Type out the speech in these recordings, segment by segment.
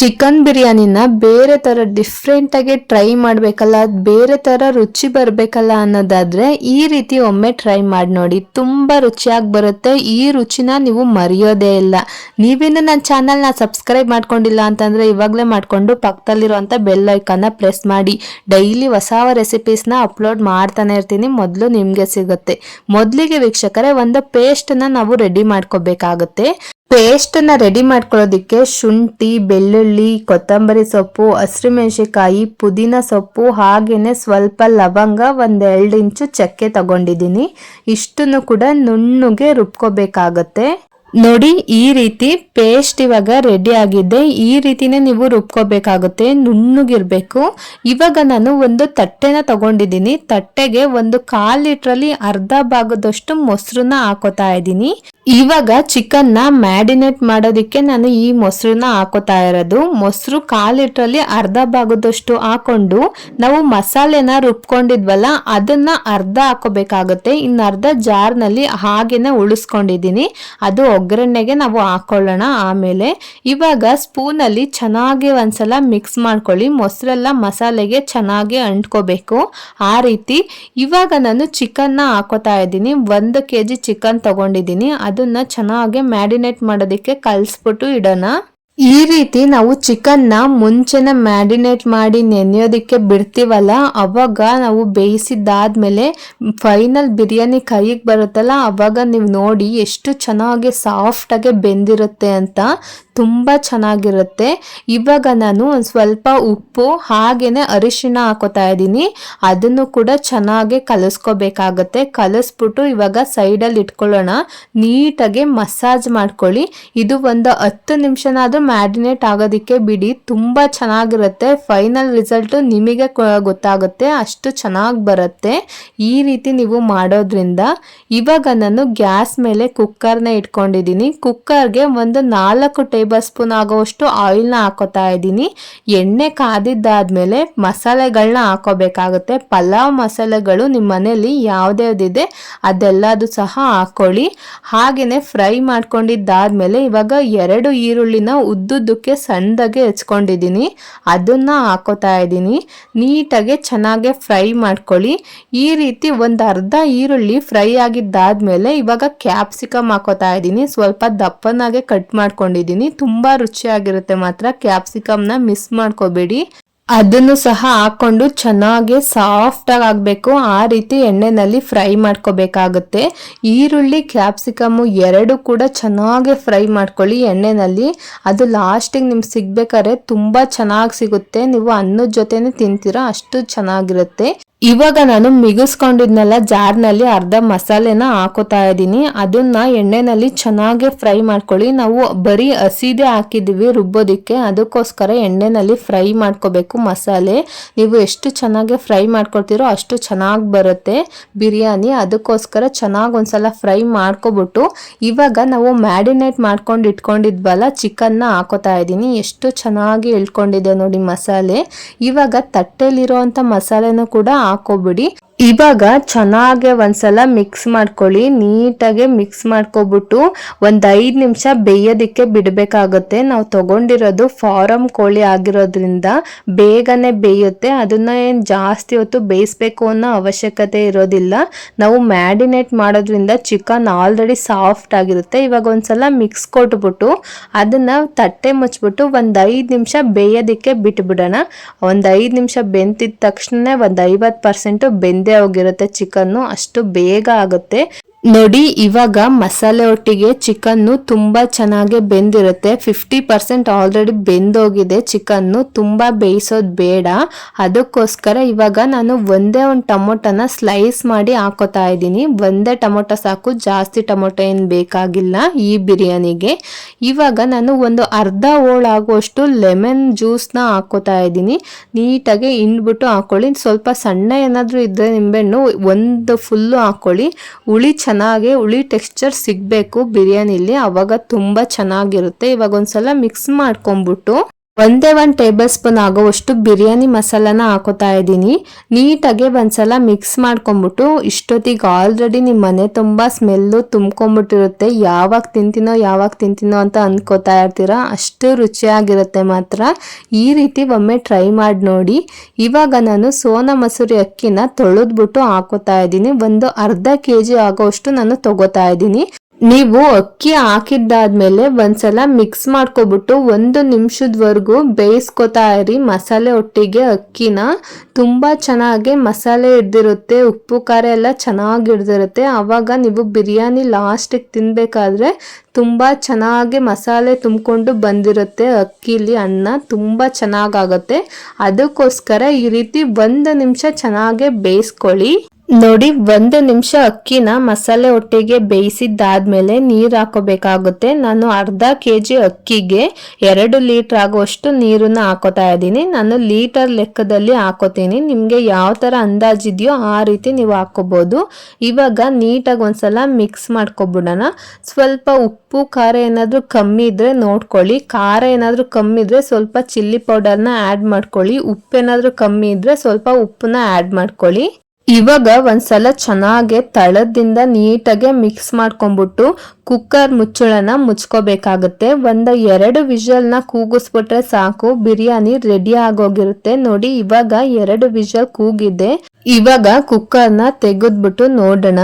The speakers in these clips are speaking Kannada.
ಚಿಕನ್ ಬಿರಿಯಾನಿನ ಬೇರೆ ಥರ ಡಿಫ್ರೆಂಟಾಗಿ ಟ್ರೈ ಮಾಡಬೇಕಲ್ಲ ಬೇರೆ ಥರ ರುಚಿ ಬರಬೇಕಲ್ಲ ಅನ್ನೋದಾದ್ರೆ ಈ ರೀತಿ ಒಮ್ಮೆ ಟ್ರೈ ಮಾಡಿ ನೋಡಿ. ತುಂಬ ರುಚಿಯಾಗಿ ಬರುತ್ತೆ. ಈ ರುಚಿನ ನೀವು ಮರೆಯೋದೇ ಇಲ್ಲ. ನೀವೇನು ನನ್ನ ಚಾನಲ್ನ ಸಬ್ಸ್ಕ್ರೈಬ್ ಮಾಡ್ಕೊಂಡಿಲ್ಲ ಅಂತಂದ್ರೆ ಇವಾಗಲೇ ಮಾಡಿಕೊಂಡು ಪಕ್ಕದಲ್ಲಿರುವಂಥ ಬೆಲ್ ಐಕನ್ನ ಪ್ರೆಸ್ ಮಾಡಿ. ಡೈಲಿ ಹೊಸ ರೆಸಿಪೀಸ್ನ ಅಪ್ಲೋಡ್ ಮಾಡ್ತಾನೆ ಇರ್ತೀನಿ. ಮೊದಲು ನಿಮಗೆ ಸಿಗುತ್ತೆ. ಮೊದಲಿಗೆ ವೀಕ್ಷಕರೇ, ಒಂದು ಪೇಸ್ಟನ್ನ ನಾವು ರೆಡಿ ಮಾಡ್ಕೋಬೇಕಾಗುತ್ತೆ. ಪೇಸ್ಟನ್ನ ರೆಡಿ ಮಾಡ್ಕೊಳ್ಳೋದಕ್ಕೆ ಶುಂಠಿ, ಬೆಳ್ಳುಳ್ಳಿ, ಕೊತ್ತಂಬರಿ ಸೊಪ್ಪು ಹಸಿರುಮೆಣಸಿಕಾಯಿ ಪುದೀನ ಸೊಪ್ಪು, ಹಾಗೇನೆ ಸ್ವಲ್ಪ ಲವಂಗ, ಒಂದೆರಡು ಇಂಚು ಚಕ್ಕೆ ತಗೊಂಡಿದ್ದೀನಿ. ಇಷ್ಟನ್ನು ಕೂಡ ನುಣ್ಣಗೆ ರುಬ್ಕೋಬೇಕಾಗತ್ತೆ. ನೋಡಿ, ಈ ರೀತಿ ಪೇಸ್ಟ್ ಇವಾಗ ರೆಡಿ ಆಗಿದೆ. ಈ ರೀತಿನೇ ನೀವು ರುಬ್ಕೋಬೇಕಾಗುತ್ತೆ, ನುಣ್ಣುಗಿರ್ಬೇಕು. ಇವಾಗ ನಾನು ಒಂದು ತಟ್ಟೆನ ತಗೊಂಡಿದ್ದೀನಿ. ತಟ್ಟೆಗೆ ಒಂದು ಕಾಲು ಲೀಟ್ರಲ್ಲಿ ಅರ್ಧ ಭಾಗದಷ್ಟು ಮೊಸರನ್ನ ಹಾಕೋತಾ ಇದ್ದೀನಿ. ಇವಾಗ ಚಿಕನ್ನ ಮ್ಯಾರಿನೇಟ್ ಮಾಡೋದಕ್ಕೆ ನಾನು ಈ ಮೊಸರನ್ನ ಹಾಕೋತಾ ಇರೋದು. ಮೊಸರು ಕಾಲಿಟ್ರಲ್ಲಿ ಲೀಟ್ರಲ್ಲಿ ಅರ್ಧ ಭಾಗದಷ್ಟು ಹಾಕೊಂಡು ನಾವು ಮಸಾಲೆನ ರುಬ್ಕೊಂಡಿದ್ವಲ್ಲ, ಅದನ್ನ ಅರ್ಧ ಹಾಕೋಬೇಕಾಗುತ್ತೆ. ಇನ್ನು ಅರ್ಧ ಜಾರ್ನಲ್ಲಿ ಹಾಗೇನೆ ಉಳಿಸ್ಕೊಂಡಿದ್ದೀನಿ. ಅದು ಒಗ್ಗರಣೆಗೆ ನಾವು ಹಾಕೊಳ್ಳೋಣ ಆಮೇಲೆ. ಇವಾಗ ಸ್ಪೂನಲ್ಲಿ ಚೆನ್ನಾಗಿ ಒಂದ್ಸಲ ಮಿಕ್ಸ್ ಮಾಡ್ಕೊಳ್ಳಿ. ಮೊಸರೆಲ್ಲ ಮಸಾಲೆಗೆ ಚೆನ್ನಾಗಿ ಅಂಟ್ಕೋಬೇಕು. ಆ ರೀತಿ ಇವಾಗ ನಾನು ಚಿಕನ್ನ ಹಾಕೋತಾ ಇದ್ದೀನಿ. ಒಂದು ಕೆ ಜಿ ಚಿಕನ್ ತಗೊಂಡಿದ್ದೀನಿ ಅದನ್ನ ಚೆನ್ನಾಗಿ ಮ್ಯಾರಿನೇಟ್ ಮಾಡೋದಕ್ಕೆ ಕಲ್ಸ್ಬಿಟ್ಟು ಇಡೋಣ. ಈ ರೀತಿ ನಾವು ಚಿಕನ್ನ ಮುಂಚೆನೆ ಮ್ಯಾರಿನೇಟ್ ಮಾಡಿ ನೆನೆಯೋದಕ್ಕೆ ಬಿಡ್ತೀವಲ್ಲ, ಅವಾಗ ನಾವು ಬೇಯಿಸಿದ್ದಾದ್ಮೇಲೆ ಫೈನಲ್ ಬಿರಿಯಾನಿ ಕೈಗೆ ಬರುತ್ತಲ್ಲ, ಅವಾಗ ನೀವು ನೋಡಿ ಎಷ್ಟು ಚೆನ್ನಾಗಿ ಸಾಫ್ಟಾಗಿ ಬೆಂದಿರುತ್ತೆ ಅಂತ. ತುಂಬ ಚೆನ್ನಾಗಿರುತ್ತೆ. ಇವಾಗ ನಾನು ಒಂದು ಸ್ವಲ್ಪ ಉಪ್ಪು ಹಾಗೆಯೇ ಅರಿಶಿಣ ಹಾಕೋತಾ ಇದ್ದೀನಿ. ಅದನ್ನು ಕೂಡ ಚೆನ್ನಾಗಿ ಕಲಿಸ್ಕೋಬೇಕಾಗತ್ತೆ. ಕಲಿಸ್ಬಿಟ್ಟು ಇವಾಗ ಸೈಡಲ್ಲಿ ಇಟ್ಕೊಳ್ಳೋಣ. ನೀಟಾಗಿ ಮಸಾಜ್ ಮಾಡ್ಕೊಳ್ಳಿ. ಇದು ಒಂದು ಹತ್ತು ನಿಮಿಷನಾದರೂ ಮ್ಯಾರಿನೇಟ್ ಆಗೋದಕ್ಕೆ ಬಿಡಿ. ತುಂಬ ಚೆನ್ನಾಗಿರುತ್ತೆ. ಫೈನಲ್ ರಿಸಲ್ಟು ನಿಮಗೆ ಗೊತ್ತಾಗುತ್ತೆ. ಅಷ್ಟು ಚೆನ್ನಾಗಿ ಬರುತ್ತೆ. ಈ ರೀತಿ ನೀವು ಮಾಡೋದ್ರಿಂದ ಇವಾಗ ನಾನು ಗ್ಯಾಸ್ ಮೇಲೆ ಕುಕ್ಕರ್ನ ಇಟ್ಕೊಂಡಿದ್ದೀನಿ. ಕುಕ್ಕರ್ಗೆ ಒಂದು ನಾಲ್ಕು ಟೇಬಲ್ ಸ್ಪೂನ್ ಆಗೋವಷ್ಟು ಆಯಿಲ್ನ ಹಾಕೋತಾ ಇದ್ದೀನಿ. ಎಣ್ಣೆ ಕಾದಿದ್ದಾದ್ಮೇಲೆ ಮಸಾಲೆಗಳನ್ನ ಹಾಕೋಬೇಕಾಗುತ್ತೆ. ಪಲಾವ್ ಮಸಾಲೆಗಳು ನಿಮ್ಮ ಮನೇಲಿ ಯಾವ್ದ್ಯಾವ್ದಿದೆ ಅದೆಲ್ಲದು ಸಹ ಹಾಕೊಳ್ಳಿ. ಹಾಗೆಯೇ ಫ್ರೈ ಮಾಡ್ಕೊಂಡಿದ್ದಾದಮೇಲೆ ಇವಾಗ ಎರಡು ಈರುಳ್ಳಿನ ಉದ್ದುದ್ದಕ್ಕೆ ಸಣ್ಣದಾಗೆ ಹೆಚ್ಕೊಂಡಿದ್ದೀನಿ. ಅದನ್ನ ಹಾಕೋತಾ ಇದ್ದೀನಿ. ನೀಟಾಗಿ ಚೆನ್ನಾಗಿ ಫ್ರೈ ಮಾಡ್ಕೊಳ್ಳಿ. ಈ ರೀತಿ ಒಂದು ಅರ್ಧ ಈರುಳ್ಳಿ ಫ್ರೈ ಆಗಿದ್ದಾದ್ಮೇಲೆ ಇವಾಗ ಕ್ಯಾಪ್ಸಿಕಮ್ ಹಾಕೋತಾ ಇದ್ದೀನಿ. ಸ್ವಲ್ಪ ದಪ್ಪನಾಗೆ ಕಟ್ ಮಾಡ್ಕೊಂಡಿದ್ದೀನಿ. ತುಂಬಾ ರುಚಿಯಾಗಿರುತ್ತೆ ಮಾತ್ರ. ಕ್ಯಾಪ್ಸಿಕಮ್ನ ಮಿಸ್ ಮಾಡ್ಕೋಬೇಡಿ. ಅದನ್ನು ಸಹ ಹಾಕೊಂಡು ಚೆನ್ನಾಗಿ ಸಾಫ್ಟ್ ಆಗಿ ಆಗಬೇಕು ಆ ರೀತಿ ಎಣ್ಣೆನಲ್ಲಿ ಫ್ರೈ ಮಾಡ್ಕೋಬೇಕಾಗುತ್ತೆ. ಈರುಳ್ಳಿ ಕ್ಯಾಪ್ಸಿಕಮ್ಮು ಎರಡು ಕೂಡ ಚೆನ್ನಾಗಿ ಫ್ರೈ ಮಾಡ್ಕೊಳ್ಳಿ ಎಣ್ಣೆನಲ್ಲಿ. ಅದು ಲಾಸ್ಟಿಗೆ ನಿಮ್ಗೆ ಸಿಗ್ಬೇಕಾದ್ರೆ ತುಂಬ ಚೆನ್ನಾಗಿ ಸಿಗುತ್ತೆ. ನೀವು ಅನ್ನದ ಜೊತೆನೆ ತಿಂತೀರಾ, ಅಷ್ಟು ಚೆನ್ನಾಗಿರುತ್ತೆ. ಇವಾಗ ನಾನು ಮಿಗಿಸ್ಕೊಂಡಿದ್ನೆಲ್ಲ ಜಾರ್ನಲ್ಲಿ ಅರ್ಧ ಮಸಾಲೆನ ಹಾಕೋತಾ ಇದ್ದೀನಿ. ಅದನ್ನ ಎಣ್ಣೆನಲ್ಲಿ ಚೆನ್ನಾಗಿ ಫ್ರೈ ಮಾಡ್ಕೊಳ್ಳಿ. ನಾವು ಬರೀ ಹಸಿದೆ ಹಾಕಿದ್ದೀವಿ ರುಬ್ಬೋದಕ್ಕೆ. ಅದಕ್ಕೋಸ್ಕರ ಎಣ್ಣೆನಲ್ಲಿ ಫ್ರೈ ಮಾಡ್ಕೋಬೇಕು ಮಸಾಲೆ. ನೀವು ಎಷ್ಟು ಚೆನ್ನಾಗಿ ಫ್ರೈ ಮಾಡ್ಕೊಳ್ತೀರೋ ಅಷ್ಟು ಚೆನ್ನಾಗಿ ಬರುತ್ತೆ ಬಿರಿಯಾನಿ. ಅದಕ್ಕೋಸ್ಕರ ಚೆನ್ನಾಗಿ ಒಂದ್ಸಲ ಫ್ರೈ ಮಾಡ್ಕೊಬಿಟ್ಟು. ಇವಾಗ ನಾವು ಮ್ಯಾರಿನೇಟ್ ಮಾಡ್ಕೊಂಡು ಇಟ್ಕೊಂಡಿದ್ವಲ್ಲ, ಚಿಕನ್ನ ಹಾಕೋತಾ ಇದ್ದೀನಿ. ಎಷ್ಟು ಚೆನ್ನಾಗಿ ಇಳ್ಕೊಂಡಿದೆ ನೋಡಿ ಮಸಾಲೆ. ಇವಾಗ ತಟ್ಟೆಯಲ್ಲಿರೋವಂಥ ಮಸಾಲೆನೂ ಕೂಡ ಹಾಕೋಬಿಡಿ. ಇವಾಗ ಚೆನ್ನಾಗೆ ಒಂದ್ಸಲ ಮಿಕ್ಸ್ ಮಾಡ್ಕೊಳ್ಳಿ, ನೀಟಾಗಿ ಮಿಕ್ಸ್ ಮಾಡ್ಕೊಬಿಟ್ಟು ಒಂದು ಐದು ನಿಮಿಷ ಬೇಯೋದಕ್ಕೆ ಬಿಡಬೇಕಾಗುತ್ತೆ. ನಾವು ತಗೊಂಡಿರೋದು ಫಾರಮ್ ಕೋಳಿ ಆಗಿರೋದ್ರಿಂದ ಬೇಗನೆ ಬೇಯುತ್ತೆ. ಅದನ್ನು ಏನು ಜಾಸ್ತಿ ಹೊತ್ತು ಬೇಯಿಸ್ಬೇಕು ಅನ್ನೋ ಅವಶ್ಯಕತೆ ಇರೋದಿಲ್ಲ. ನಾವು ಮ್ಯಾರಿನೇಟ್ ಮಾಡೋದ್ರಿಂದ ಚಿಕನ್ ಆಲ್ರೆಡಿ ಸಾಫ್ಟ್ ಆಗಿರುತ್ತೆ. ಇವಾಗ ಒಂದ್ಸಲ ಮಿಕ್ಸ್ ಕೊಟ್ಬಿಟ್ಟು ಅದನ್ನು ತಟ್ಟೆ ಮುಚ್ಚಿಬಿಟ್ಟು ಒಂದು ಐದು ನಿಮಿಷ ಬೇಯೋದಕ್ಕೆ ಬಿಟ್ಬಿಡೋಣ. ಒಂದು ಐದು ನಿಮಿಷ ಬೆಂತಿದ ತಕ್ಷಣ ಒಂದು ಐವತ್ತು ಪರ್ಸೆಂಟು ಹೋಗಿರುತ್ತೆ ಚಿಕನ್ನು ಅಷ್ಟು ಬೇಗ ಆಗುತ್ತೆ. ನೋಡಿ, ಇವಾಗ ಮಸಾಲೆ ಒಟ್ಟಿಗೆ ಚಿಕನ್ನು ತುಂಬಾ ಚೆನ್ನಾಗಿ ಬೆಂದಿರುತ್ತೆ. ಫಿಫ್ಟಿ ಪರ್ಸೆಂಟ್ ಆಲ್ರೆಡಿ ಬೆಂದೋಗಿದೆ. ಚಿಕನ್ನು ತುಂಬಾ ಬೇಯಿಸೋದು ಬೇಡ. ಅದಕ್ಕೋಸ್ಕರ ಇವಾಗ ನಾನು ಒಂದೇ ಒಂದು ಟೊಮೊಟೊನ ಸ್ಲೈಸ್ ಮಾಡಿ ಹಾಕೋತಾ ಇದ್ದೀನಿ. ಒಂದೇ ಟೊಮೊಟೊ ಸಾಕು, ಜಾಸ್ತಿ ಟೊಮೊಟೊ ಏನು ಬೇಕಾಗಿಲ್ಲ ಈ ಬಿರಿಯಾನಿಗೆ. ಇವಾಗ ನಾನು ಒಂದು ಅರ್ಧ ಹೋಳಾಗುವಷ್ಟು ಲೆಮನ್ ಜ್ಯೂಸ್ನ ಹಾಕೋತಾ ಇದ್ದೀನಿ. ನೀಟಾಗಿ ಹಿಂಡ್ಬಿಟ್ಟು ಹಾಕೊಳ್ಳಿ. ಸ್ವಲ್ಪ ಸಣ್ಣ ಏನಾದರೂ ಇದ್ದರೆ ನಿಂಬೆಹಣ್ಣು ಒಂದು ಫುಲ್ಲು ಹಾಕೊಳ್ಳಿ. ಹುಳಿ ಚೆನ್ನಾಗಿ ಹುಳಿ ಟೆಕ್ಸ್ಚರ್ ಸಿಗಬೇಕು ಬಿರಿಯಾನಿಲಿ ಅವಾಗ ತುಂಬ ಚೆನ್ನಾಗಿರುತ್ತೆ. ಇವಾಗ ಒಂದ್ಸಲ ಮಿಕ್ಸ್ ಮಾಡ್ಕೊಂಬಿಟ್ಟು ಒಂದೇ ಒಂದು ಟೇಬಲ್ ಸ್ಪೂನ್ ಆಗೋವಷ್ಟು ಬಿರಿಯಾನಿ ಮಸಾಲಾನ ಹಾಕೋತಾ ಇದ್ದೀನಿ. ನೀಟಾಗಿ ಒಂದ್ಸಲ ಮಿಕ್ಸ್ ಮಾಡ್ಕೊಂಬಿಟ್ಟು ಇಷ್ಟೊತ್ತಿಗೆ ಆಲ್ರೆಡಿ ನಿಮ್ಮ ಮನೆ ತುಂಬ ಸ್ಮೆಲ್ಲು ತುಂಬ್ಕೊಂಬಿಟ್ಟಿರುತ್ತೆ. ಯಾವಾಗ ತಿಂತೀನೋ ಯಾವಾಗ ತಿಂತೀನೋ ಅಂತ ಅಂದ್ಕೋತಾ ಇರ್ತೀರ? ಅಷ್ಟು ರುಚಿಯಾಗಿರುತ್ತೆ ಮಾತ್ರ. ಈ ರೀತಿ ಒಮ್ಮೆ ಟ್ರೈ ಮಾಡಿ ನೋಡಿ. ಇವಾಗ ನಾನು ಸೋನಾ ಮಸೂರಿ ಅಕ್ಕಿನ ತೊಳೆದ್ಬಿಟ್ಟು ಹಾಕೋತಾ ಇದ್ದೀನಿ. ಒಂದು ಅರ್ಧ ಕೆ ಜಿ ಆಗೋವಷ್ಟು ನಾನು ತಗೋತಾ ಇದ್ದೀನಿ. ನೀವು ಅಕ್ಕಿ ಹಾಕಿದ್ದಾದ್ಮೇಲೆ ಒಂದ್ಸಲ ಮಿಕ್ಸ್ ಮಾಡ್ಕೊಬಿಟ್ಟು ಒಂದು ನಿಮಿಷದವರೆಗೂ ಬೇಯಿಸ್ಕೊತಾ ಇರಿ ಮಸಾಲೆ ಒಟ್ಟಿಗೆ ಅಕ್ಕಿನ. ತುಂಬ ಚೆನ್ನಾಗಿ ಮಸಾಲೆ ಹಿಡ್ದಿರುತ್ತೆ, ಉಪ್ಪು, ಖಾರ ಎಲ್ಲ ಚೆನ್ನಾಗಿ ಹಿಡ್ದಿರುತ್ತೆ. ಆವಾಗ ನೀವು ಬಿರಿಯಾನಿ ಲಾಸ್ಟಿಗೆ ತಿನ್ಬೇಕಾದ್ರೆ ತುಂಬ ಚೆನ್ನಾಗಿ ಮಸಾಲೆ ತುಂಬಿಕೊಂಡು ಬಂದಿರುತ್ತೆ ಅಕ್ಕಿಲಿ ಅನ್ನ. ತುಂಬ ಚೆನ್ನಾಗಾಗುತ್ತೆ. ಅದಕ್ಕೋಸ್ಕರ ಈ ರೀತಿ ಒಂದು ನಿಮಿಷ ಚೆನ್ನಾಗೆ ಬೇಯಿಸ್ಕೊಳ್ಳಿ. ನೋಡಿ, ಒಂದು ನಿಮಿಷ ಅಕ್ಕಿನ ಮಸಾಲೆ ಒಟ್ಟಿಗೆ ಬೇಯಿಸಿದ್ದಾದ್ಮೇಲೆ ನೀರು ಹಾಕೋಬೇಕಾಗುತ್ತೆ. ನಾನು ಅರ್ಧ ಕೆ ಜಿ ಅಕ್ಕಿಗೆ ಎರಡು ಲೀಟರ್ ಆಗುವಷ್ಟು ನೀರನ್ನ ಹಾಕೋತಾ ಇದ್ದೀನಿ. ನಾನು ಲೀಟರ್ ಲೆಕ್ಕದಲ್ಲಿ ಹಾಕೋತೀನಿ. ನಿಮಗೆ ಯಾವ ಥರ ಅಂದಾಜಿದೆಯೋ ಆ ರೀತಿ ನೀವು ಹಾಕೋಬೋದು. ಇವಾಗ ನೀಟಾಗಿ ಒಂದ್ಸಲ ಮಿಕ್ಸ್ ಮಾಡ್ಕೊಬಿಡೋಣ. ಸ್ವಲ್ಪ ಉಪ್ಪು, ಖಾರ ಏನಾದರೂ ಕಮ್ಮಿ ಇದ್ರೆ ನೋಡ್ಕೊಳ್ಳಿ. ಖಾರ ಏನಾದರೂ ಕಮ್ಮಿ ಇದ್ರೆ ಸ್ವಲ್ಪ ಚಿಲ್ಲಿ ಪೌಡರ್ನ ಆ್ಯಡ್ ಮಾಡ್ಕೊಳ್ಳಿ. ಉಪ್ಪೇನಾದರೂ ಕಮ್ಮಿ ಇದ್ರೆ ಸ್ವಲ್ಪ ಉಪ್ಪನ್ನ ಆ್ಯಡ್ ಮಾಡ್ಕೊಳ್ಳಿ. ಇವಾಗ ಒಂದ್ಸಲ ಚೆನ್ನಾಗಿ ತಳದಿಂದ ನೀಟಾಗೆ ಮಿಕ್ಸ್ ಮಾಡ್ಕೊಂಡ್ಬಿಟ್ಟು ಕುಕ್ಕರ್ ಮುಚ್ಚಳನ ಮುಚ್ಕೋಬೇಕಾಗುತ್ತೆ. ಒಂದು ಎರಡು ವಿಷಲ್ನ ಕೂಗಿಸ್ಬಿಟ್ರೆ ಸಾಕು. ಬಿರಿಯಾನಿ ರೆಡಿ ಆಗೋಗಿರುತ್ತೆ. ನೋಡಿ, ಇವಾಗ ಎರಡು ವಿಷಲ್ ಕೂಗಿದೆ. ಇವಾಗ ಕುಕ್ಕರ್ನ ತೆಗೆದ್ಬಿಟ್ಟು ನೋಡೋಣ.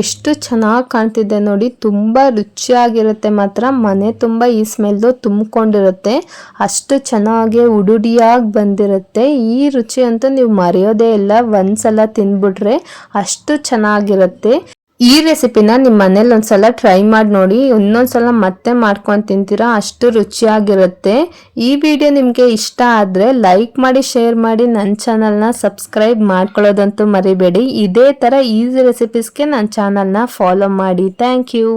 ಎಷ್ಟು ಚೆನ್ನಾಗಿ ಕಾಣ್ತಿದೆ ನೋಡಿ. ತುಂಬ ರುಚಿಯಾಗಿರುತ್ತೆ ಮಾತ್ರ. ಮನೆ ತುಂಬ ಈ ಸ್ಮೆಲ್ಲು ತುಂಬಿಕೊಂಡಿರುತ್ತೆ. ಅಷ್ಟು ಚೆನ್ನಾಗಿ ಉಡುಡಿಯಾಗಿ ಬಂದಿರುತ್ತೆ. ಈ ರುಚಿ ಅಂತೂ ನೀವು ಮರೆಯೋದೇ ಇಲ್ಲ. ಒಂದ್ಸಲ ತಿಂದ್ಬಿಟ್ರೆ ಅಷ್ಟು ಚೆನ್ನಾಗಿರುತ್ತೆ. ಈ ರೆಸಿಪಿನ ನಿಮ್ಮ ಮನೇಲಿ ಒಂದ್ಸಲ ಟ್ರೈ ಮಾಡಿ ನೋಡಿ, ಇನ್ನೊಂದ್ಸಲ ಮತ್ತೆ ಮಾಡ್ಕೊಂಡು ತಿಂತೀರಾ, ಅಷ್ಟು ರುಚಿಯಾಗಿರುತ್ತೆ. ಈ ವಿಡಿಯೋ ನಿಮಗೆ ಇಷ್ಟ ಆದರೆ ಲೈಕ್ ಮಾಡಿ ಶೇರ್ ಮಾಡಿ ನನ್ನ ಚಾನಲ್ನ ಸಬ್ಸ್ಕ್ರೈಬ್ ಮಾಡ್ಕೊಳ್ಳೋದಂತೂ ಮರಿಬೇಡಿ. ಇದೇ ಥರ ಈಸಿ ರೆಸಿಪೀಸ್ಗೆ ನನ್ನ ಚಾನಲ್ನ ಫಾಲೋ ಮಾಡಿ. Thank you